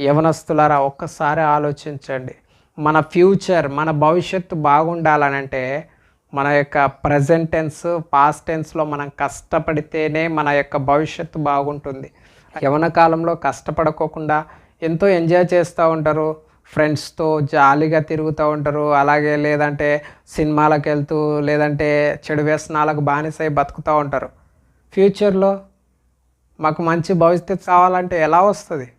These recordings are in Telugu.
యవనస్తులారా ఒక్కసారి ఆలోచించండి. మన ఫ్యూచర్ మన భవిష్యత్తు బాగుండాలనంటే మన యొక్క ప్రజెంట్ టెన్స్ పాస్ట్ టెన్స్లో మనం కష్టపడితేనే మన యొక్క భవిష్యత్తు బాగుంటుంది. యవన కాలంలో కష్టపడుకోకుండా ఎంతో ఎంజాయ్ చేస్తూ ఉంటారు. ఫ్రెండ్స్తో జాలీగా తిరుగుతూ ఉంటారు. అలాగే లేదంటే సినిమాలకు వెళ్తూ లేదంటే చెడు వ్యసనాలకు బానిసై బతుకుతూ ఉంటారు. ఫ్యూచర్లో మాకు మంచి భవిష్యత్తు కావాలంటే ఎలా వస్తుంది?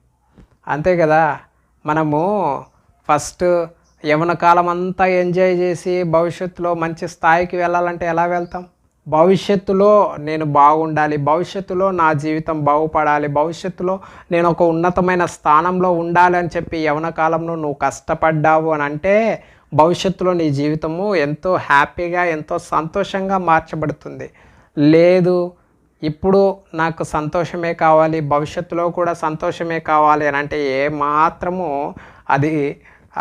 అంతే కదా? మనము ఫస్ట్ యవన కాలం అంతా ఎంజాయ్ చేసి భవిష్యత్తులో మంచి స్థాయికి వెళ్ళాలంటే ఎలా వెళ్తాం? భవిష్యత్తులో నేను బాగుండాలి భవిష్యత్తులో నా జీవితం బాగుపడాలి భవిష్యత్తులో నేను ఒక ఉన్నతమైన స్థానంలో ఉండాలి అని చెప్పి యవన కాలంలో నువ్వు కష్టపడ్డావు అని అంటే భవిష్యత్తులో నీ జీవితము ఎంతో హ్యాపీగా ఎంతో సంతోషంగా మార్చబడుతుంది. లేదు ఇప్పుడు నాకు సంతోషమే కావాలి భవిష్యత్తులో కూడా సంతోషమే కావాలి అని అంటే ఏ మాత్రము అది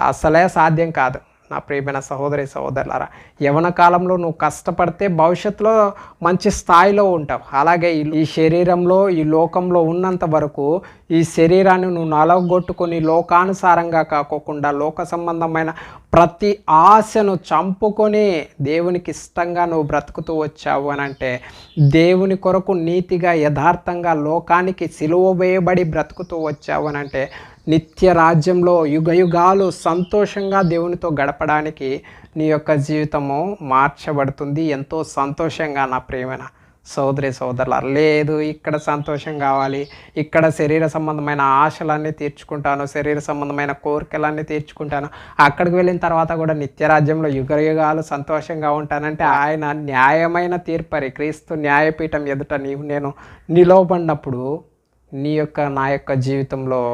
అసలే సాధ్యం కాదు. నా ప్రియమైన సహోదరి సహోదరులారా యవన కాలంలో నువ్వు కష్టపడితే భవిష్యత్తులో మంచి స్థాయిలో ఉంటావు. అలాగే ఈ- శరీరంలో ఈ లోకంలో ఉన్నంత వరకు ఈ శరీరాన్ని నువ్వు నలగొట్టుకొని లోకానుసారంగా కాకోకుండా లోక సంబంధమైన ప్రతి ఆశను చంపుకొని దేవునికి ఇష్టంగా నువ్వు బ్రతుకుతూ వచ్చావు అని అంటే దేవుని కొరకు నీతిగా యథార్థంగా లోకానికి సిలువ వేయబడి బ్రతుకుతూ వచ్చావు అని అంటే నిత్య రాజ్యంలో యుగయుగాలు సంతోషంగా దేవునితో గడపడానికి నీ యొక్క జీవితము మార్చబడుతుంది. ఎంతో సంతోషంగా నా ప్రేమన సోదరి సోదరుల లేదు ఇక్కడ సంతోషం కావాలి. ఇక్కడ శరీర సంబంధమైన ఆశలన్నీ తీర్చుకుంటాను శరీర సంబంధమైన కోరికలన్నీ తీర్చుకుంటాను. అక్కడికి వెళ్ళిన తర్వాత కూడా నిత్యరాజ్యంలో యుగ యుగాలు సంతోషంగా ఉంటానంటే ఆయన న్యాయమైన తీర్పరి. క్రీస్తు న్యాయపీఠం ఎదుట నీవు నేను నిలవబడినప్పుడు నీ యొక్క నా యొక్క జీవితంలో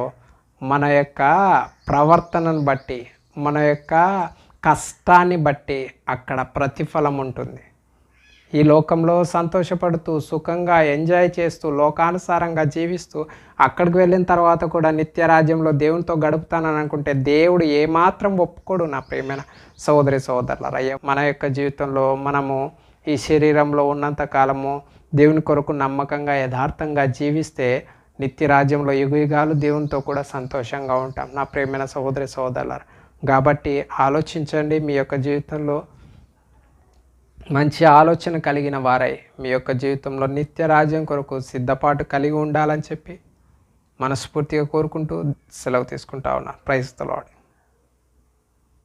మన యొక్క ప్రవర్తనను బట్టి మన యొక్క కష్టాన్ని బట్టి అక్కడ ప్రతిఫలం ఉంటుంది. ఈ లోకంలో సంతోషపడుతూ సుఖంగా ఎంజాయ్ చేస్తూ లోకానుసారంగా జీవిస్తూ అక్కడికి వెళ్ళిన తర్వాత కూడా నిత్యరాజ్యంలో దేవునితో గడుపుతానని అనుకుంటే దేవుడు ఏమాత్రం ఒప్పుకోడు నా ప్రేమైన సోదరి సోదరులరయ్య మన యొక్క జీవితంలో మనము ఈ శరీరంలో ఉన్నంత కాలము దేవుని కొరకు నమ్మకంగా యథార్థంగా జీవిస్తే నిత్య రాజ్యంలో యుగయుగాలు దేవునితో కూడా సంతోషంగా ఉంటాం. నా ప్రేమైన సహోదరి సోదరులారా కాబట్టి ఆలోచించండి మీ యొక్క జీవితంలో మంచి ఆలోచన కలిగిన వారై మీ యొక్క జీవితంలో నిత్య రాజ్యం కొరకు సిద్ధపాటు కలిగి ఉండాలని చెప్పి మనస్ఫూర్తిగా కోరుకుంటూ సెలవు తీసుకుంటా ఉన్నా ప్రైజ్తో